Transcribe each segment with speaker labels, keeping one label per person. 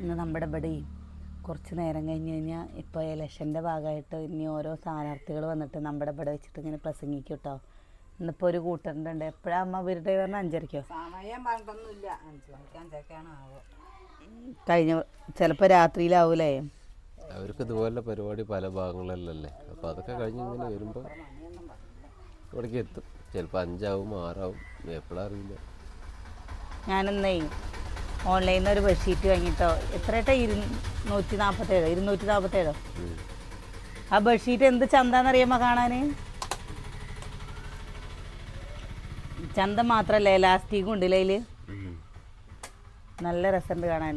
Speaker 1: ഇന്ന് നമ്മുടെ ഇവിടെ കുറച്ച് നേരം കഴിഞ്ഞ് കഴിഞ്ഞാൽ ഇപ്പോൾ ഇലക്ഷന്റെ ഭാഗമായിട്ട് ഇനി ഓരോ സ്ഥാനാർത്ഥികൾ വന്നിട്ട് നമ്മുടെ ഇവിടെ വെച്ചിട്ട് ഇങ്ങനെ പ്രസംഗിക്കും കേട്ടോ ഇന്നിപ്പോൾ ഒരു കൂട്ടരുണ്ട്. എപ്പോഴാ എപ്പോഴാണ് അമ്മ ഇവരുടെ പറഞ്ഞാൽ അഞ്ചരയ്ക്കോ
Speaker 2: സമയം പറഞ്ഞിട്ടൊന്നുമില്ല അഞ്ച് മണിക്ക് അഞ്ചൊക്കെയാണ് ആവോ.
Speaker 1: കഴിഞ്ഞ ചിലപ്പോൾ രാത്രിയിലാവൂലേ?
Speaker 3: അവർക്ക് ഇതുപോലെ പരിപാടി പല ഭാഗങ്ങളിലല്ലേ. അപ്പോൾ അതൊക്കെ കഴിഞ്ഞ് ഇങ്ങനെ വരുമ്പോൾ ഇവിടേക്ക് എത്തും. ചിലപ്പോൾ അഞ്ചാവും ആറാവും. എപ്പോഴാ അറിയില്ല.
Speaker 1: ഞാനിന്നേ ഓൺലൈനിൽ നിന്ന് ഒരു ബെഡ്ഷീറ്റ് വാങ്ങിട്ടോ എത്രയായിട്ടാ? ഇരുന്നൂറ്റി നാൽപ്പത്തേഴോ ഇരുന്നൂറ്റി നാൽപ്പത്തേഴോ. ആ ബെഡ്ഷീറ്റ് എന്ത് ചന്താന്നറിയാമോ കാണാൻ ചന്ത മാത്രമല്ല എലാസ്റ്റിക്കും ഉണ്ട് അതിൽ നല്ല രസമുണ്ട് കാണാൻ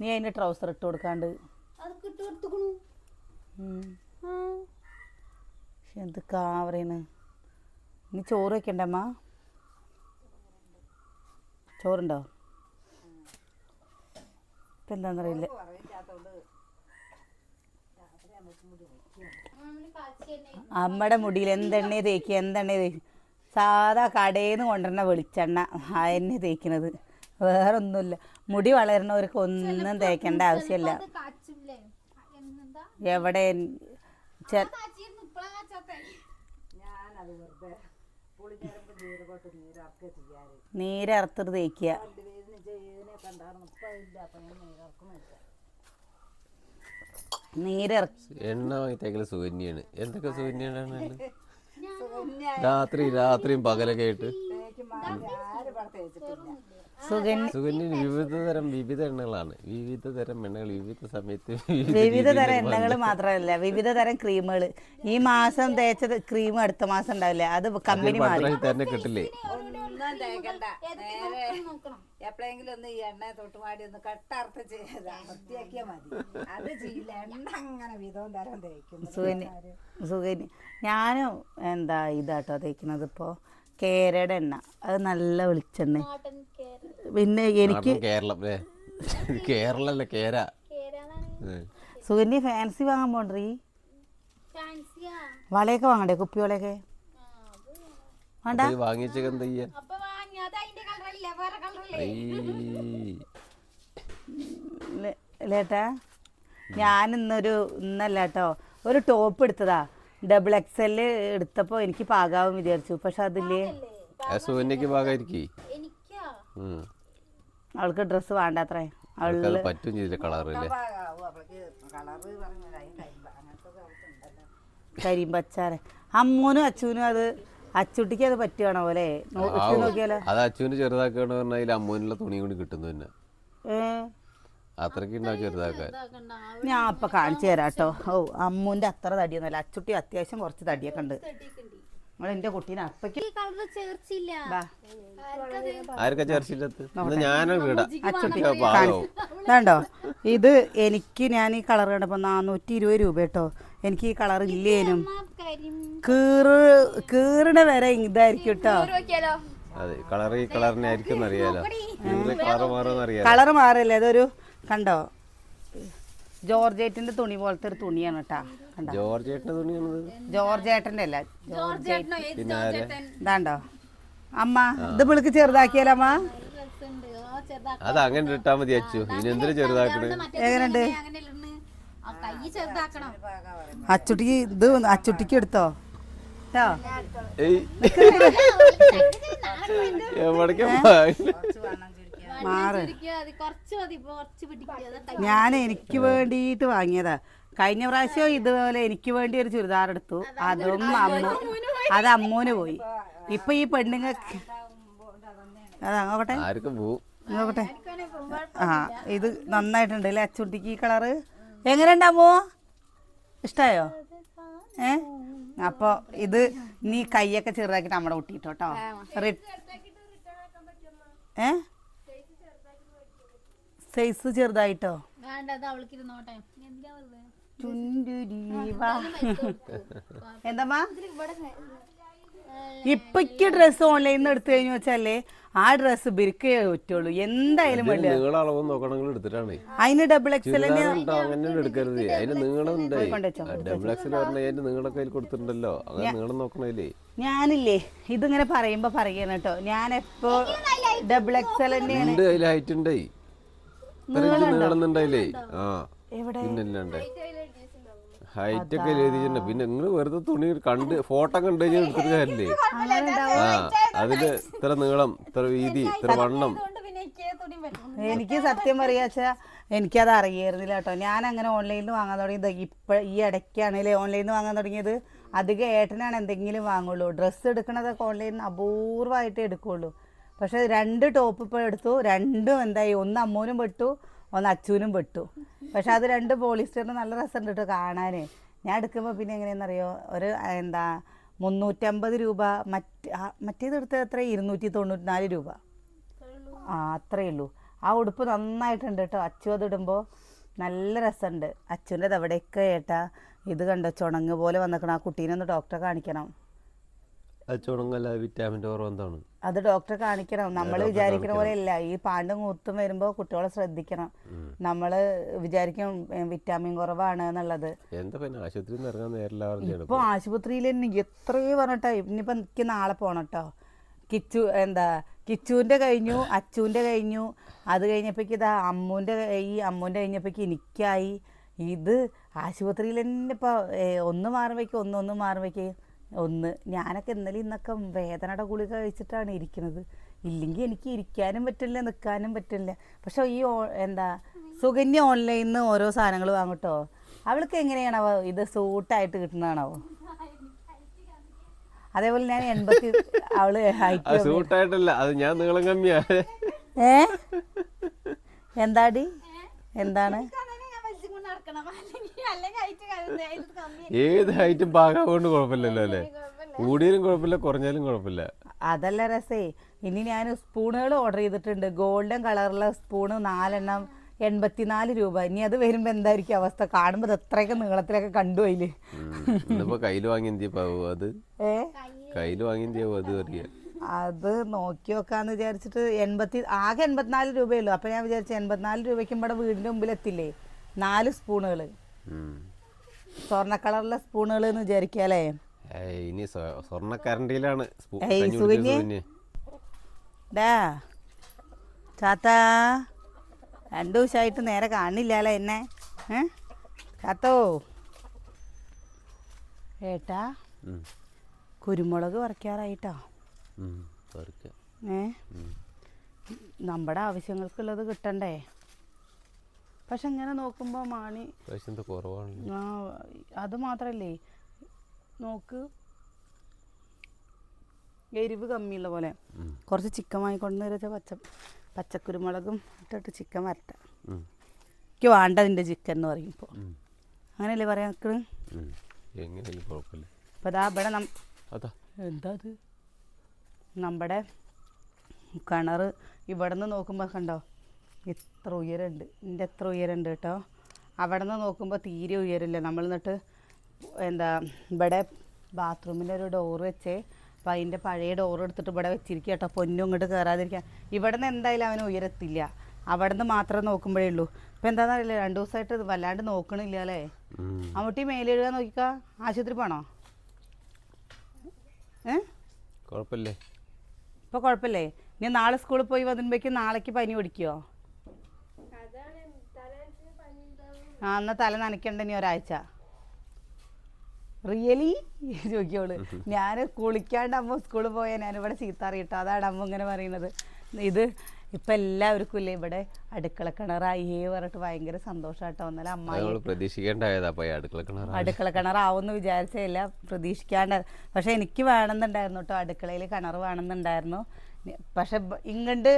Speaker 1: നീ അതിന്റെ ട്രൗസർ ഇട്ട് കൊടുക്കാണ്ട്. എന്ത് കാവറേന്ന് നീ ചോറ് വെക്കണ്ടമ്മ ചോറുണ്ടോ? ഇപ്പം എന്താണെന്നറിയില്ല അമ്മയുടെ മുടിയിൽ എന്തെണ്ണ തേക്കുക എന്തെണ്ണ തേക്കുക സാധാ കടയിൽ നിന്ന് കൊണ്ടുവരുന്ന വെളിച്ചെണ്ണ ആ എണ്ണ തേക്കുന്നത് വേറൊന്നുമില്ല. മുടി വളരണവർക്ക് ഒന്നും തേക്കേണ്ട ആവശ്യമില്ല. എവിടെ?
Speaker 2: അപ്പം ഞാൻ നീരൊക്കുന്നില്ല
Speaker 1: നീരിറക്കി
Speaker 3: എണ്ണ സുകന്യാണ് എന്തൊക്കെ സുകന്യാണ്
Speaker 2: സുകന്യ
Speaker 3: രാത്രി രാത്രിയും പകലൊക്കെ ആയിട്ട്.
Speaker 1: സുഗൻ
Speaker 3: സുകന്യൻ വിവിധ തരം വിവിധ എണ്ണകളാണ് വിവിധ തരം എണ്ണകൾ വിവിധ സമയത്ത്
Speaker 1: വിവിധ തരം എണ്ണകൾ മാത്രമല്ല വിവിധ തരം ക്രീമുകൾ ഈ മാസം തേച്ചത് ക്രീം അടുത്ത മാസം ഉണ്ടാവില്ല? അത് കമ്പനി
Speaker 3: തന്നെ കിട്ടില്ലേ?
Speaker 2: എപ്പോഴെങ്കിലും ഒന്ന് ഈ എണ്ണ തൊട്ടുമാടി ഒന്ന് കട്ടർത്ത് ചെയ്ത് വൃത്തിയാക്കിയാൽ മതി. അത് ചെയ്യില്ല. എണ്ണ അങ്ങനെ വിധവും തരം തേക്കുന്നു.
Speaker 1: സുഗന്യ സുഗന്യ ഞാനും എന്താ ഇതാട്ടോ തേക്കുന്നത് ഇപ്പോൾ കേരയുടെ എണ്ണ. അത് നല്ല വെളിച്ചെണ്ണ. പിന്നെ എനിക്ക്
Speaker 3: കേരളം കേരളല്ല കേര.
Speaker 1: സുഗന്യ ഫാൻസി വാങ്ങാൻ പോണ്ടീ
Speaker 4: ഫാൻസിയാ?
Speaker 1: വളയൊക്കെ വാങ്ങണ്ടേ കുപ്പി വേണ്ട.
Speaker 4: കളറല്ലേ
Speaker 3: ഐ.
Speaker 1: ലേട്ടാ. ഞാൻ ഇന്നൊരു ഇന്നല്ല കേട്ടോ ഒരു ടോപ്പ് എടുത്തതാ. ഡബിൾ എക്സ് എൽ എടുത്തപ്പോൾ എനിക്ക് പാകാവും വിചാരിച്ചു. പക്ഷെ അതില്ലേ? അവൾക്ക് ഡ്രസ്സ് വേണ്ടാത്രേ.
Speaker 3: അവൾ പറ്റും ചെയ്തില്ല കളറില്ലേ
Speaker 1: അമ്മൂനും അച്ചൂനും അത് അച്ചുട്ടിക്ക് അത് പറ്റുകയാണോ പോലെ? നോക്കിയാലോ?
Speaker 3: അത് അച്ഛനും ചെറുതാക്കുകയാണെന്ന് പറഞ്ഞാൽ അമ്മൂനുള്ള തുണി കൂടി കിട്ടുന്നു തന്നെ.
Speaker 1: ഏ?
Speaker 3: അത്രയ്ക്ക് ഉണ്ടാവും ചെറുതാക്കാൻ.
Speaker 1: ഞാൻ അപ്പൊ കാണിച്ചു തരാം കേട്ടോ ഓ അമ്മുവിന്റെ അത്ര തടിയൊന്നുമല്ല. അച്ചുട്ടി അത്യാവശ്യം കുറച്ച് തടിയൊക്കെ ഉണ്ട്. നിങ്ങൾ എന്റെ കുട്ടീനെ അപ്പയ്ക്ക്
Speaker 3: ചേർച്ചില്ലത്ത് ഞാനും പാവവും
Speaker 1: ഇതാണ്ടോ? ഇത് എനിക്ക് ഞാൻ ഈ കളർ കണ്ടപ്പോ നാനൂറ്റി ഇരുപത് രൂപ കേട്ടോ. എനിക്ക് ഈ കളർ ഇല്ലേനും. കീറ് കീറിട വരെ ഇതായിരിക്കും കേട്ടോ.
Speaker 3: കളർ
Speaker 1: മാറില്ലേ? അതൊരു കണ്ടോ? ജോർജേറ്റിന്റെ തുണി പോലത്തെ ഒരു തുണിയാണ് കേട്ടാ. കണ്ടോ?
Speaker 3: ജോർജ് ചേട്ടന്റെ തുണിയാണത്.
Speaker 1: ജോർജേട്ടന്റെ അല്ല ഇതാണ്ടോ? അമ്മ ഇത് വിളിക്ക്
Speaker 4: ചെറുതാക്കിയാലമ്മ
Speaker 3: അത് അങ്ങനെ ഇട്ടാ മതി അച്ചു. ഇനി എന്തിനു ചെറുതാക്കണേ?
Speaker 1: എങ്ങനെയുണ്ട്? അച്ചുട്ടിക്ക് ഇത് അച്ചുട്ടിക്ക് എടുത്തോ? കേട്ടോ
Speaker 3: ഏയ്. എവിടേക്കാ
Speaker 1: മാറ്. ഞാൻ എനിക്ക് വേണ്ടിയിട്ട് വാങ്ങിയതാ. കഴിഞ്ഞ പ്രാവശ്യം ഇതുപോലെ എനിക്ക് വേണ്ടി ഒരു ചുരിദാർ എടുത്തു. അതും അമ്മ അത് അമ്മൂന് പോയി. ഇപ്പൊ ഈ പെണ്ണുങ്ങൾക്ക് അതങ്ങോട്ടെ നോക്കട്ടെ. ആ ഇത് നന്നായിട്ടുണ്ട് അല്ലേ? അച്ചുട്ടിക്ക് ഈ കളറ്. എങ്ങനെയുണ്ട് അമ്മോ? ഇഷ്ടായോ? ഏ? അപ്പോൾ ഇത് നീ കൈയൊക്കെ ചെറുതാക്കിയിട്ട് നമ്മുടെ കുട്ടിട്ടോട്ടോ ഏ സൈസ് ചെറുതായിട്ടോ
Speaker 4: വേണ്ട അത് അവൾക്ക് ഇരുന്നോട്ടെ എന്തിനാ വെറുതെ
Speaker 1: ചുണ്ടുരീവാ ചെറുതായിട്ടോ
Speaker 4: എന്താ
Speaker 1: ഇപ്പൊക്ക് ഡ്രസ്സ് ഓൺലൈനിൽ നിന്ന് എടുത്തു കഴിഞ്ഞു വെച്ചാലേ ആ ഡ്രസ്സ് ബിരിക്കേ പറ്റുള്ളൂ. എന്തായാലും അതിന് ഡബിൾ എക്സൽ
Speaker 3: എടുക്കരുത്. അതിന് നീളം ഉണ്ടായി
Speaker 1: കൊണ്ടുവച്ചോ,
Speaker 3: ഡബിൾ എക്സിൽ പറഞ്ഞ അതിന്റെ നീളൊക്കെ അതിൽ കൊടുത്തിട്ടുണ്ടല്ലോ. അങ്ങനെ നീളം നോക്കണേലേ.
Speaker 1: ഞാനില്ലേ ഇതിങ്ങനെ പറയുമ്പോ പറയണം കേട്ടോ. ഞാൻ എപ്പോ ഡബിൾ എക്സൽ തന്നെയാണ്
Speaker 3: ഉണ്ട് അതിൽ ഹൈറ്റ് ഉണ്ടായി നീളുന്നുണ്ടായില്ലേ? ആ.
Speaker 1: എവിടെ?
Speaker 3: പിന്നല്ലാണ്ട് ഹൈറ്റ് ഒക്കെ എഴുതിയിട്ടുണ്ട് പിന്നെ നിങ്ങൾ വെറുതെ തുണി കണ്ട് ഫോട്ടോ കണ്ടു കഴിഞ്ഞാൽ എടുത്തിട്ട് കാര്യമില്ലേ? ആ അതിൽ ഇത്ര നീളം ഇത്ര വീതി ഇത്ര വണ്ണം.
Speaker 4: എനിക്ക് തുണി പറ്റും
Speaker 1: എനിക്ക് സത്യം പറയാച്ചാ എനിക്കത് അറിയായിരുന്നില്ല കേട്ടോ. ഞാൻ അങ്ങനെ ഓൺലൈനിൽ വാങ്ങാൻ തുടങ്ങിയത് ഇപ്പൊ ഈ ഇടയ്ക്കാണല്ലേ ഓൺലൈനിൽ നിന്ന് വാങ്ങാൻ തുടങ്ങിയത് അധികം ഏട്ടനാണ് എന്തെങ്കിലും വാങ്ങുള്ളൂ. ഡ്രസ്സ് എടുക്കണതൊക്കെ ഓൺലൈനിൽ അപൂർവമായിട്ടേ എടുക്കുള്ളൂ. പക്ഷെ രണ്ട് ടോപ്പ് ഇപ്പോൾ എടുത്തു. രണ്ടും എന്തായി? ഒന്ന് അമ്മൂനും പെട്ടു ഒന്ന് അച്ചൂനും പെട്ടു. പക്ഷെ അത് രണ്ട് പോളിസ്റ്ററിന് നല്ല രസമുണ്ട് കേട്ടോ കാണാൻ ഞാൻ എടുക്കുമ്പോൾ പിന്നെ എങ്ങനെയാണെന്നറിയോ? ഒരു എന്താ മുന്നൂറ്റമ്പത് രൂപ മറ്റ് ആ, മറ്റേത് എടുത്തത് എത്ര? ഇരുന്നൂറ്റി തൊണ്ണൂറ്റി നാല് രൂപ ആ അത്രയേ ഉള്ളൂ. ആ ഉടുപ്പ് നന്നായിട്ടുണ്ട് കേട്ടോ അച്ചു അത് ഇടുമ്പോൾ നല്ല രസമുണ്ട്. അച്ഛന്റെ എവിടെയൊക്കെ ഏട്ടാ? ഇത് കണ്ടോ? ചുണങ്ങ് പോലെ വന്നിക്കണം. ആ കുട്ടീനെ ഒന്ന് ഡോക്ടറെ കാണിക്കണം.
Speaker 3: അത് ചുണങ്ങല്ല വിറ്റാമിന്റെ കുറവ് എന്താണ്?
Speaker 1: അത് ഡോക്ടർ കാണിക്കണം. നമ്മൾ വിചാരിക്കുന്ന പോലെ ഇല്ല ഈ പാണ്ടും കൂത്തും വരുമ്പോൾ കുട്ടികളെ ശ്രദ്ധിക്കണം. നമ്മൾ വിചാരിക്കും വിറ്റാമിൻ കുറവാണ് എന്നുള്ളത്.
Speaker 3: ഇപ്പൊ ആശുപത്രിയിൽ
Speaker 1: തന്നെ എത്രയോ പറഞ്ഞിട്ടോ ഇനിയിപ്പോൾ എനിക്ക് നാളെ പോണട്ടോ കേട്ടോ കിച്ചു എന്താ കിച്ചുവിന്റെ കഴിഞ്ഞു അച്ചുവിന്റെ കഴിഞ്ഞു. അത് കഴിഞ്ഞപ്പോഴേക്ക് ഇതാ അമ്മൂന്റെ ഈ അമ്മൂന്റെ കഴിഞ്ഞപ്പോഴേക്ക് എനിക്കായി. ഇത് ആശുപത്രിയിൽ തന്നെ ഇപ്പോൾ ഒന്ന് മാറുമ്പോഴേക്ക് ഒന്ന് ഒന്ന് മാറുമ്പോഴേക്ക് ഒന്ന്. ഞാനൊക്കെ ഇന്നലെ ഇന്നൊക്കെ വേദനയുടെ ഗുളിക കഴിച്ചിട്ടാണ് ഇരിക്കുന്നത്. ഇല്ലെങ്കിൽ എനിക്ക് ഇരിക്കാനും പറ്റില്ല നിൽക്കാനും പറ്റില്ല. പക്ഷെ ഈ എന്താ സുഗന്യ ഓൺലൈനിൽ നിന്ന് ഓരോ സാധനങ്ങൾ വാങ്ങട്ടോ അവൾക്ക് എങ്ങനെയാണാവോ ഇത് സൂട്ടായിട്ട് കിട്ടുന്നതാണാവോ? അതേപോലെ ഞാൻ എൺപത്തി അവൾ
Speaker 3: സൂട്ടായിട്ടല്ല അത് ഞാൻ നീളം കമ്മിയാ.
Speaker 1: ഏ? എന്താടി? എന്താണ്?
Speaker 3: ഏത് ഹൈറ്റും പാകാകൊണ്ട് കുഴപ്പമില്ലല്ലോ അല്ലേ? കൂടിയാലും കുഴപ്പമില്ല കുറഞ്ഞാലും കുഴപ്പമില്ല.
Speaker 1: അതല്ല രസേ ഇനി ഞാൻ സ്പൂണുകൾ ഓർഡർ ചെയ്തിട്ടുണ്ട്. ഗോൾഡൻ കളറുള്ള സ്പൂണ് നാലെണ്ണം എൺപത്തിനാല് രൂപ. ഇനി അത് വരുമ്പോ എന്തായിരിക്കും അവസ്ഥ? കാണുമ്പോ അത്രയൊക്കെ എത്രയൊക്കെ നീളത്തിലൊക്കെ കണ്ടു
Speaker 3: അതിൽ. ഇന്നിപ്പോ വാങ്ങി അത്?
Speaker 1: ഏ?
Speaker 3: വാങ്ങി അത് അറിയാം.
Speaker 1: അത് നോക്കി നോക്കാന്ന് വിചാരിച്ചിട്ട് എൺപത്തി ആകെ എൺപത്തിനാല് രൂപയുള്ളൂ അപ്പൊ ഞാൻ വിചാരിച്ചു എൺപത്തിനാല് രൂപയ്ക്കും ഇവിടെ വീടിന്റെ മുമ്പിൽ എത്തില്ലേ? നാല് സ്പൂണുകൾ സ്വർണ കളറിലെ സ്പൂണുകൾ എന്ന്
Speaker 3: വിചാരിക്കാലേ ഇനി
Speaker 1: സ്വർണ
Speaker 3: കരണ്ടിയിലാണ്.
Speaker 1: ഡാ ചാത്താ രണ്ടു ദിവസമായിട്ട് നേരെ കാണില്ലാലേ എന്നെ? ചാത്തോ? ഏട്ടാ. കുരുമുളക് പറിക്കാറായിട്ടോ?
Speaker 3: ഉം.
Speaker 1: ഏ? നമ്മുടെ ആവശ്യങ്ങൾക്കുള്ളത് കിട്ടണ്ടേ? പക്ഷെ ഇങ്ങനെ നോക്കുമ്പോൾ മാണി ആ അത് മാത്രല്ലേ? നോക്ക്. എരിവ് കമ്മിയുള്ള പോലെ. കുറച്ച് ചിക്കൻ വാങ്ങിക്കൊണ്ട് വെച്ചാൽ പച്ച പച്ചക്കുരുമുളകും ഇട്ടിട്ട് ചിക്കൻ വരട്ട. എനിക്ക് വേണ്ട അതിന്റെ ചിക്കൻ എന്ന്
Speaker 3: പറയുമ്പോൾ
Speaker 1: അങ്ങനെയല്ലേ അപ്പോൾ ഇതാ ഇവിടെ എന്താ അത്? നമ്മുടെ കിണർ ഇവിടെ നിന്ന് നോക്കുമ്പോൾ കണ്ടോ? എത്ര ഉയരമുണ്ട്. എന്റെ എത്ര ഉയരമുണ്ട് കേട്ടോ? അവിടെ നിന്ന് നോക്കുമ്പോൾ തീരെ ഉയരില്ല നമ്മൾ എന്നിട്ട് എന്താ ഇവിടെ ബാത്റൂമിന്റെ ഒരു ഡോറ് വെച്ചേ. അപ്പം അതിന്റെ പഴയ ഡോർ എടുത്തിട്ട് ഇവിടെ വെച്ചിരിക്കുക കേട്ടോ. പൊന്നും ഇങ്ങോട്ട് കയറാതിരിക്കാൻ ഇവിടെ നിന്ന് എന്തായാലും അവന് ഉയരത്തില്ല. അവിടെ നിന്ന് മാത്രം നോക്കുമ്പോഴേ ഉള്ളൂ. ഇപ്പം എന്താണെന്ന് അറിയില്ല. രണ്ടു ദിവസമായിട്ട് വല്ലാണ്ട് നോക്കണില്ല അല്ലേ?
Speaker 3: ഉം.
Speaker 1: അമ്മൂട്ടി മേലെഴുകാൻ നോക്കിക്കാ. ആശുപത്രി പോണോ? ഏ?
Speaker 3: കുഴപ്പമില്ലേ?
Speaker 1: ഇപ്പോൾ കുഴപ്പമില്ലേ? ഇനി നാളെ സ്കൂളിൽ പോയി വന്നുമ്പോഴേക്കും നാളേക്ക് പനി പിടിക്കുമോ ആ എന്നാൽ തല നനയ്ക്കണ്ട ഇനി ഒരാഴ്ച. റിയലി ചോദിക്കോൾ ഞാൻ കുളിക്കാണ്ട് അമ്മ സ്കൂളിൽ പോയാൽ ഞാനിവിടെ ചീത്ത അറിയട്ടോ. അതാണ് അമ്മ ഇങ്ങനെ പറയുന്നത്. ഇത് ഇപ്പം എല്ലാവർക്കും ഇല്ലേ ഇവിടെ അടുക്കള കിണറായി പറഞ്ഞിട്ട് ഭയങ്കര സന്തോഷമായിട്ടോ എന്നാലും
Speaker 3: അമ്മ പ്രതീക്ഷിക്കേണ്ടായതാ അടുക്കള കിണർ
Speaker 1: അടുക്കള കിണറാവുമെന്ന് വിചാരിച്ചില്ല പ്രതീക്ഷിക്കാണ്ട്. പക്ഷെ എനിക്ക് വേണമെന്നുണ്ടായിരുന്നു കേട്ടോ. അടുക്കളയിൽ കിണർ വേണമെന്നുണ്ടായിരുന്നു. പക്ഷെ ഇങ്ങോട്ട് ഇങ്ങണ്ട്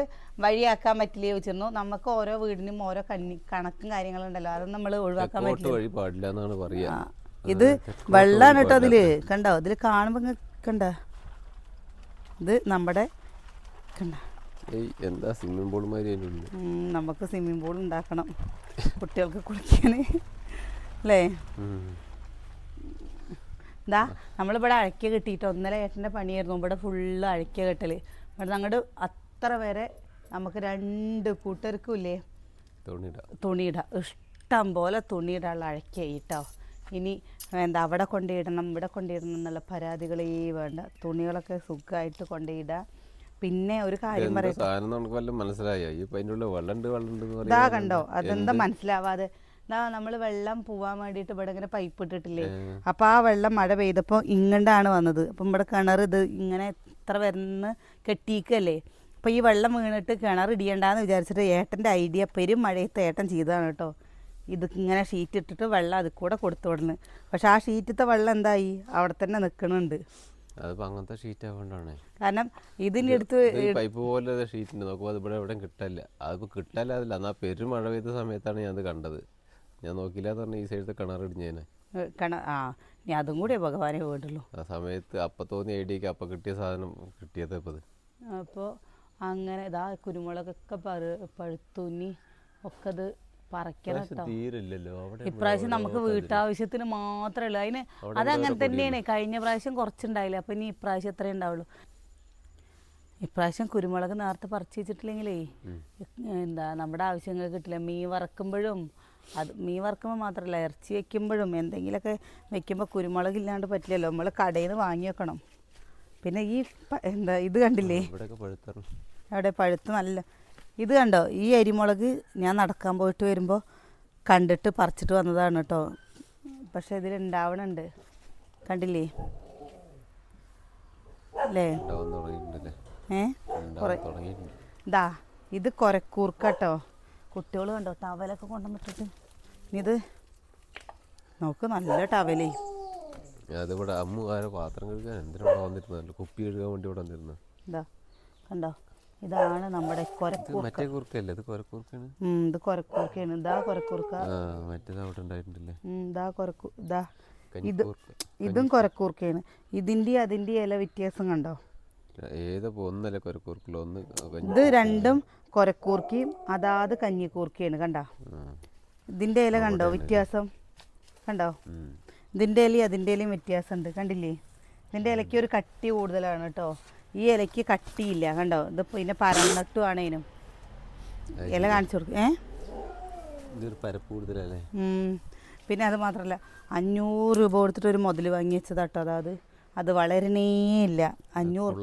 Speaker 1: വഴിയാക്കാൻ പറ്റില്ലേ ചോദിച്ചിരുന്നു. നമുക്ക് ഓരോ വീടിനും ഓരോ കണ്ണി കണക്കും കാര്യങ്ങളുണ്ടല്ലോ. അത് നമ്മൾ ഒഴിവാക്കാൻ പറ്റില്ല. ഇത് വെള്ളമാണ് കേട്ടോ അതിൽ. കണ്ടോ? അതിൽ കാണുമ്പോ കണ്ട? ഇത് നമ്മുടെ കണ്ട?
Speaker 3: എന്താ സ്വിമ്മിംഗ് പൂൾ
Speaker 1: നമുക്ക് സ്വിമ്മിംഗ് പൂൾ ഉണ്ടാക്കണം. കുട്ടികൾക്ക് കുളിക്കാൻ അല്ലേ. ഇതാ നമ്മളിവിടെ അഴക്കിയ കെട്ടിട്ട് ഒന്നര ഏട്ടന്റെ പണിയായിരുന്നു. ഇവിടെ ഫുള്ള് അഴക്കിയ കെട്ടൽ ഇവിടെ അങ്ങോട്ട് അത്ര വരെ നമുക്ക് രണ്ട് കൂട്ടർക്കും ഇല്ലേ
Speaker 3: തുണിയിടാം.
Speaker 1: ഇഷ്ടം പോലെ തുണിയിടാനുള്ള അഴയ്ക്കായി കേട്ടോ. ഇനി എന്താ അവിടെ കൊണ്ടിടണം ഇവിടെ കൊണ്ടിടണം എന്നുള്ള പരാതികളേ വേണ്ട. തുണികളൊക്കെ സുഖമായിട്ട് കൊണ്ടിടാം. പിന്നെ ഒരു കാര്യം
Speaker 3: പറയാം മനസ്സിലായോ?
Speaker 1: കണ്ടോ? അതെന്താ മനസ്സിലാവാതെ ഇതാ നമ്മൾ വെള്ളം പോവാൻ വേണ്ടിയിട്ട് ഇവിടെ ഇങ്ങനെ പൈപ്പ് ഇട്ടിട്ടില്ലേ? അപ്പോൾ ആ വെള്ളം മഴ പെയ്തപ്പോൾ ഇങ്ങണ്ടാണ് വന്നത്. അപ്പം ഇവിടെ കിണർ ഇത് ഇങ്ങനെ എത്ര വരുന്ന കെട്ടിയിക്കല്ലേ അപ്പോൾ ഈ വെള്ളം വീണിട്ട് കിണർ ഇടിയണ്ടെന്ന് വിചാരിച്ചിട്ട് ഏട്ടന്റെ ഐഡിയ പെരും മഴയത്ത് ഏട്ടൻ ചെയ്തതാണ് കേട്ടോ. ഇത് ഇങ്ങനെ ഷീറ്റ് ഇട്ടിട്ട് വെള്ളം അതിൽ കൂടെ കൊടുത്തു വിടുന്നു പക്ഷെ ആ ഷീറ്റത്തെ വെള്ളം എന്തായി? അവിടെ തന്നെ നിൽക്കണുണ്ട്
Speaker 3: അതിപ്പോ അങ്ങനത്തെ ഷീറ്റ് ആയതുകൊണ്ടാണ്
Speaker 1: കാരണം ഇതിന്റെ അടുത്ത്
Speaker 3: പൈപ്പ് പോലെ ഷീറ്റ് നോക്കുമ്പോൾ അത് ഇവിടെ എവിടെയും കിട്ടല്ല. അതിപ്പോൾ കിട്ടല്ല അതില്ല. എന്നാൽ പെരും മഴ പെയ്ത സമയത്താണ് ഞാൻ അത് കണ്ടത്. ഞാൻ നോക്കില്ല എന്ന് പറഞ്ഞാൽ ഈ സൈഡത്തെ കിണർ ഇടിഞ്ഞേനെ
Speaker 1: കിണ ആ ഇനി അതും കൂടെ ഭഗവാനെ പോയിട്ടുള്ളൂ
Speaker 3: ആ സമയത്ത് അപ്പം തോന്നി ഐഡിയക്ക് അപ്പം കിട്ടിയ സാധനം കിട്ടിയത് ഇപ്പം ഇത്
Speaker 1: അപ്പോൾ അങ്ങനെ ഇതാ കുരുമുളകൊക്കെ പറു പഴുത്തുന്നി ഒക്കെ അത് പറിക്കണം
Speaker 3: ഇപ്രാവശ്യം
Speaker 1: കേട്ടോ
Speaker 3: തീരില്ലല്ലോ. അവിടെ
Speaker 1: ഇപ്രാവശ്യം നമുക്ക് വീട്ടാവശ്യത്തിന് മാത്രമേ ഉള്ളൂ. അതിന് അതങ്ങനെ തന്നെയാണ്. കഴിഞ്ഞ പ്രാവശ്യം കുറച്ചുണ്ടായില്ല? അപ്പം ഇനി ഇപ്രാവശ്യം എത്രയേ ഉണ്ടാവുള്ളൂ. ഇപ്രാവശ്യം കുരുമുളക് നേരത്തെ പറിച്ച് വെച്ചിട്ടില്ലെങ്കിലേ എന്താ നമ്മുടെ ആവശ്യങ്ങൾ കിട്ടില്ല. മീൻ വറക്കുമ്പോഴും അത് മീൻ വറക്കുമ്പോൾ മാത്രമല്ല ഇറച്ചി വെക്കുമ്പോഴും എന്തെങ്കിലുമൊക്കെ വെക്കുമ്പോൾ കുരുമുളക് ഇല്ലാണ്ട് പറ്റില്ലല്ലോ. നമ്മൾ കടയിൽ നിന്ന് വാങ്ങി വെക്കണം. പിന്നെ ഈ എന്താ ഇത് കണ്ടില്ലേ? അവിടെ പഴുത്ത് നല്ല ഇത് കണ്ടോ? ഈ അരിമുളക് ഞാൻ നടക്കാൻ പോയിട്ട് വരുമ്പോൾ കണ്ടിട്ട് പറിച്ചിട്ട് വന്നതാണ് കേട്ടോ പക്ഷെ ഇതിലുണ്ടാവണുണ്ട് കണ്ടില്ലേ? അല്ലേ ഏ? ഇതാ ഇത് കൊരക്കൂർക്കട്ടോ കുട്ടികൾ കണ്ടോ ടവലൊക്കെ കൊണ്ടുവന്നിട്ടിട്ട്. ഇത് നോക്ക് നല്ല ടവലേ
Speaker 3: അതിവിടെ അമ്മ ആരോ പാത്രം കഴുകാൻ എന്തിനാ വന്നിരുന്നത്? കുപ്പി കഴുകാൻ വേണ്ടി ഇവിടെ വന്നിരുന്നു.
Speaker 1: എന്താ കണ്ടോ? ഇതാണ് നമ്മുടെ
Speaker 3: ഇത് മറ്റേ കുറുക്കല്ലേ ഇത്
Speaker 1: കൊരക്കുറുക്കാണ് ഇത് കൊരക്കുറുക്കാണ് ഇതാ
Speaker 3: കൊരക്കുറുക്ക മറ്റേത് അവിടെ ഉണ്ടായിട്ടുണ്ടല്ലേ
Speaker 1: ഇതാ കൊരക്കൂ ഇതാ. ഇത് ഇതും കൊരക്കൂർക്കയാണ്. ഇതിന്റെ അതിന്റെ ഇല വ്യത്യാസം കണ്ടോ?
Speaker 3: ഏതാ ഒന്നല്ലേ കൊരക്കൂർക്കുള്ള? ഒന്ന്
Speaker 1: ഇത് രണ്ടും കൊരക്കൂർക്കയും അതാത് കഞ്ഞിക്കൂർക്കയാണ് കണ്ടോ. ഇതിന്റെ ഇല കണ്ടോ? വ്യത്യാസം. കണ്ടോ. ഇതിന്റെ ഇലയും അതിന്റെ ഇലയും വ്യത്യാസമുണ്ട്. കണ്ടില്ലേ? ഇതിന്റെ ഇലയ്ക്ക് ഒരു കട്ടി കൂടുതലാണ് കേട്ടോ. ഈ ഇലയ്ക്ക് കട്ടിയില്ല കണ്ടോ? ഇത് പിന്നെ പരന്നിട്ടുമാണ് ആണേനും ഇല കാണിച്ചു കൊടുക്കും. ഏ. പിന്നെ അത് മാത്രമല്ല അഞ്ഞൂറ് രൂപ കൊടുത്തിട്ട് ഒരു മുതൽ വാങ്ങി വെച്ചതാട്ടോ അതായത് അത് വളരണേ ഇല്ല. അഞ്ഞൂറ്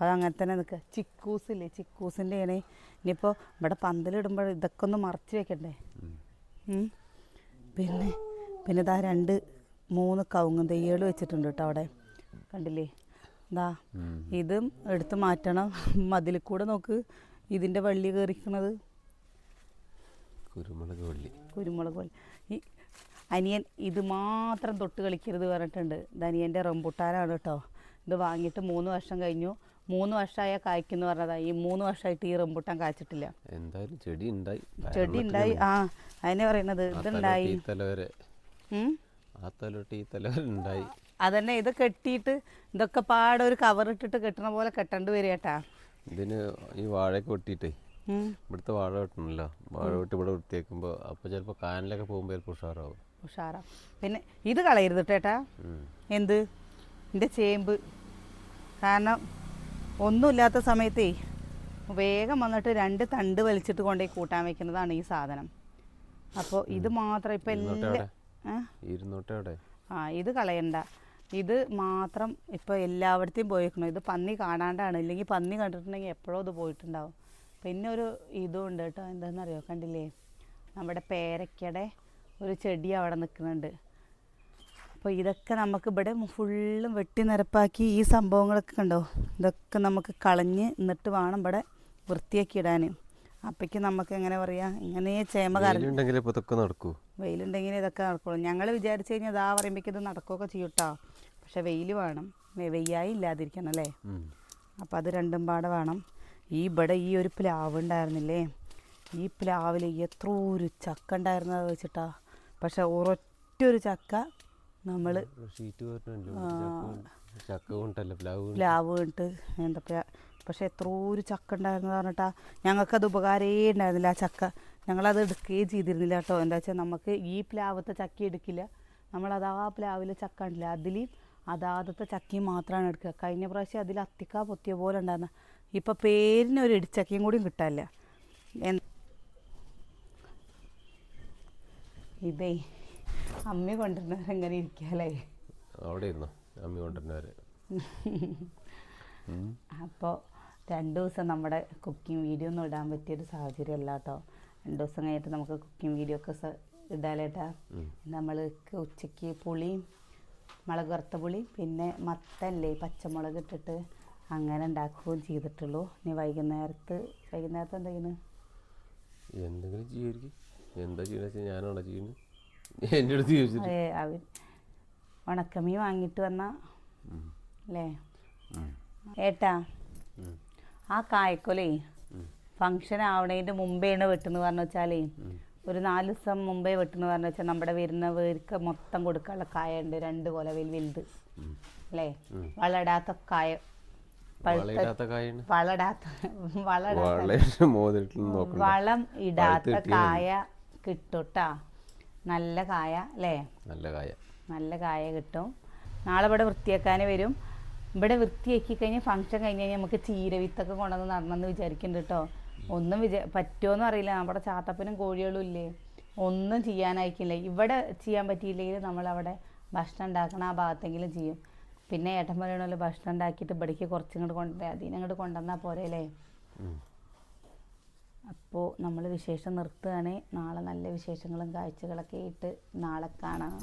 Speaker 1: രൂപ
Speaker 3: ഉള്ളനായിട്ടൊക്കെ ഉണ്ടല്ലോ
Speaker 1: അത് അങ്ങനെ തന്നെ നിൽക്കുക ചിക്കൂസില്ലേ? ചിക്കൂസിന്റെ ആണ് ഇനിയിപ്പോൾ ഇവിടെ പന്തലിടുമ്പോൾ ഇതൊക്കെ ഒന്ന് മറച്ച് വെക്കണ്ടേ. പിന്നെ പിന്നെ ഇതാ രണ്ട് മൂന്ന് കവുങ്ങും തെയ്യകൾ വെച്ചിട്ടുണ്ട് കേട്ടോ അവിടെ. കണ്ടില്ലേ? ഇതാ. ഇതും എടുത്ത് മാറ്റണം. മതിൽ കൂടെ നോക്ക്. ഇതിന്റെ വള്ളി കയറിക്കണത്.
Speaker 3: കുരുമുളക് വള്ളി.
Speaker 1: കുരുമുളക് വള്ളി. ഈ അനിയൻ ഇത് മാത്രം തൊട്ട് കളിക്കരുത് പറഞ്ഞിട്ടുണ്ട്. ഇത് അനിയന്റെ റംബുട്ടാനാണ് കേട്ടോ. ഇത് വാങ്ങിയിട്ട് മൂന്ന് വർഷം കഴിഞ്ഞു. മൂന്ന് വർഷമായ കായ്ക്കുന്ന പറഞ്ഞതാ. ഈ മൂന്ന് വർഷമായിട്ട് ഈ റംബുട്ടാൻ കായ്ച്ചിട്ടില്ല
Speaker 3: എന്തായാലും ചെടി ഉണ്ടായി.
Speaker 1: ചെടി ഉണ്ടായി. ആ അതിനെ പറയുന്നത് ഇതുണ്ടായി.
Speaker 3: ആ തലോട്ട് ഈ
Speaker 1: അതന്നെ ഇത് കെട്ടിയിട്ട് ഇതൊക്കെ പാടെ ഒരു കവർ ഇട്ടിട്ട് കെട്ടണ പോലെ കെട്ടേണ്ടി വരിക കേട്ടാ
Speaker 3: ഇതിന് ഈ വാഴയൊക്കെ വെട്ടിയിട്ടേ. ഇവിടുത്തെ വാഴ വെട്ടണല്ലോ. വാഴ വെട്ടി ഇവിടെ വൃത്തിയാക്കുമ്പോൾ അപ്പോൾ ചിലപ്പോൾ കാനലൊക്കെ പോകുമ്പോൾ ചിലപ്പോൾ ഉഷാറാവും.
Speaker 1: ഉഷാറാ. പിന്നെ ഇത് കളയരുത് കേട്ടാ. എന്ത്? എന്റെ ചേമ്പ്. കാരണം ഒന്നുമില്ലാത്ത സമയത്തേ വേഗം വന്നിട്ട് രണ്ട് തണ്ട് വലിച്ചിട്ട് കൊണ്ടുപോയി കൂട്ടാൻ വെക്കുന്നതാണ് ഈ സാധനം. അപ്പോൾ ഇത് മാത്രം ഇപ്പം എല്ലാ ആ ഇത് കളയണ്ട. ഇത് മാത്രം ഇപ്പോൾ എല്ലായിടത്തെയും പോയിരിക്കണം ഇത് പന്നി കാണാണ്ടാണ്. ഇല്ലെങ്കിൽ പന്നി കണ്ടിട്ടുണ്ടെങ്കിൽ എപ്പോഴും ഇത് പോയിട്ടുണ്ടാവും. പിന്നെ ഒരു ഇതും ഉണ്ട് കേട്ടോ. എന്താണെന്നറിയോ? കണ്ടില്ലേ? നമ്മുടെ പേരയ്ക്കയുടെ ഒരു ചെടി അവിടെ നിൽക്കുന്നുണ്ട്. അപ്പോൾ ഇതൊക്കെ നമുക്ക് ഇവിടെ ഫുള്ളും വെട്ടി നിരപ്പാക്കി ഈ സംഭവങ്ങളൊക്കെ കണ്ടോ? ഇതൊക്കെ നമുക്ക് കളഞ്ഞ് എന്നിട്ട് വേണം ഇവിടെ വൃത്തിയാക്കി ഇടാൻ അപ്പയ്ക്ക് നമുക്ക് എങ്ങനെ പറയാ? ഇങ്ങനെ ചേമ
Speaker 3: നടക്കൂ.
Speaker 1: വെയിലുണ്ടെങ്കിൽ ഇതൊക്കെ നടക്കുള്ളൂ. ഞങ്ങൾ വിചാരിച്ചു കഴിഞ്ഞാൽ ഇതാ പറയുമ്പോഴേക്കും ഇത് നടക്കുകയൊക്കെ ചെയ്യട്ടോ. പക്ഷെ വെയിൽ വേണം. വെയ്യായി ഇല്ലാതിരിക്കണം അല്ലേ?
Speaker 3: അപ്പം
Speaker 1: അപ്പോൾ അത് രണ്ടും പാടെ വേണം. ഈ ഇവിടെ ഈ ഒരു പ്ലാവ് ഉണ്ടായിരുന്നില്ലേ? ഈ പ്ലാവിൽ എത്ര ഒരു ചക്ക ഉണ്ടായിരുന്നത് വെച്ചിട്ടാ. പക്ഷെ ഒരൊറ്റ ഒരു ചക്ക നമ്മൾ
Speaker 3: കൊണ്ടല്ല പ്ലാവ്
Speaker 1: ഇട്ട് എന്താ പറയുക പക്ഷെ എത്ര ഒരു ചക്ക ഉണ്ടായിരുന്നു പറഞ്ഞിട്ടാ ഞങ്ങൾക്കത് ഉപകാരേ ഉണ്ടായിരുന്നില്ല ആ ചക്ക. ഞങ്ങളത് എടുക്കുകയും ചെയ്തിരുന്നില്ല കേട്ടോ. എന്താ വെച്ചാൽ നമുക്ക് ഈ പ്ലാവത്തെ ചക്ക എടുക്കില്ല. നമ്മൾ ആ പ്ലാവിലെ ചക്ക ഉണ്ടല്ല അതിൽ അതാദത്തെ ചക്കയും മാത്രമാണ് എടുക്കുക. കഴിഞ്ഞ പ്രാവശ്യം അതിൽ അത്തിക്ക പൊത്തിയ പോലെ ഉണ്ടായിരുന്ന. ഇപ്പം പേരിന് ഒരു ഇടിച്ചക്കയും കൂടിയും കിട്ടാനില്ല. ഇതേ അമ്മ കൊണ്ടുവരുന്നവർ എങ്ങനെ ഇരിക്കാലേ
Speaker 3: അവിടെ ഇരുന്നു അമ്മി കൊണ്ടുവരുന്നവരെ.
Speaker 1: അപ്പോൾ രണ്ട് ദിവസം നമ്മുടെ കുക്കിംഗ് വീഡിയോ ഒന്നും ഇടാൻ പറ്റിയൊരു സാഹചര്യം അല്ല കേട്ടോ. രണ്ട് ദിവസം കഴിഞ്ഞിട്ട് നമുക്ക് കുക്കിംഗ് വീഡിയോ ഒക്കെ ഇടാലേട്ടാ
Speaker 3: നമ്മൾക്ക്
Speaker 1: നമ്മൾ ഉച്ചയ്ക്ക് പുളിയും മുളക് വറുത്ത പുളി പിന്നെ മത്തല്ലേ പച്ചമുളക് ഇട്ടിട്ട് അങ്ങനെ ഉണ്ടാക്കുകയും ചെയ്തിട്ടുള്ളൂ. ഇനി വൈകുന്നേരത്ത് വൈകുന്നേരത്ത് എന്തെങ്കിലും
Speaker 3: എന്തെങ്കിലും ചെയ്യുമായിരിക്കും എന്താ ചെയ്യുന്നത് ഞാനാണോ ചെയ്യുന്നത്? എന്റെ അടുത്ത് ചോദിച്ചിട്ട്
Speaker 1: ഏ, അവർ ഉണക്കമീൻ വാങ്ങിയിട്ട് വന്ന. അല്ലേ ഏട്ടാ ആ കായക്കൊലേ
Speaker 3: ഫംഗ്ഷൻ
Speaker 1: ഫങ്ഷൻ ആവണേന്റെ മുമ്പേണ് വെട്ടെന്ന് പറഞ്ഞു വെച്ചാലേ ഒരു നാല് ദിവസം മുമ്പേ വെട്ടെന്ന് പറഞ്ഞു വെച്ചാൽ നമ്മുടെ വരുന്നവർക്ക് മൊത്തം കൊടുക്കാനുള്ള കായ ഉണ്ട് രണ്ട് കൊല വലുത് വലുത്. അല്ലേ. വളടാത്ത കായ പഴുത്ത
Speaker 3: വളയിടാത്ത കായാണ്
Speaker 1: വളടാത്ത വളടാത്ത
Speaker 3: മോതിരത്തിൽ നോക്കണം
Speaker 1: വളം ഇടാത്ത കായ കിട്ടൂട്ടാ നല്ല കായ അല്ലേ?
Speaker 3: നല്ല കായ.
Speaker 1: നല്ല കായ കിട്ടും. നാളെ ഇവിടെ വൃത്തിയാക്കാൻ വരും. ഇവിടെ വൃത്തിയാക്കി കഴിഞ്ഞ് ഫംഗ്ഷൻ കഴിഞ്ഞ് കഴിഞ്ഞാൽ നമുക്ക് ചീര വിത്തൊക്കെ കൊണ്ടുവന്ന് നടണമെന്ന് വിചാരിക്കുന്നുണ്ട് കേട്ടോ ഒന്നും വിചാ പറ്റുമോന്ന് അറിയില്ല. നമ്മുടെ ചാത്തപ്പനും കോഴികളും ഇല്ലേ? ഒന്നും ചെയ്യാനായിക്കില്ല. ഇവിടെ ചെയ്യാൻ പറ്റിയില്ലെങ്കിൽ നമ്മളവിടെ ഭക്ഷണം ഉണ്ടാക്കണ ആ ഭാഗത്തെങ്കിലും ചെയ്യും. പിന്നെ ഏട്ടൻ പറയണല്ലോ ഭക്ഷണം ഉണ്ടാക്കിയിട്ട് ഇവിടേക്ക് കുറച്ചും കൂടെ കൊണ്ടുവരാം അതിനങ്ങോട്ട് കൊണ്ടുവന്നാൽ പോരല്ലേ. അപ്പോൾ നമ്മൾ വിശേഷം നിർത്തുകയാണെങ്കിൽ നാളെ നല്ല വിശേഷങ്ങളും കാഴ്ചകളൊക്കെ ആയിട്ട് നാളെ കാണാം.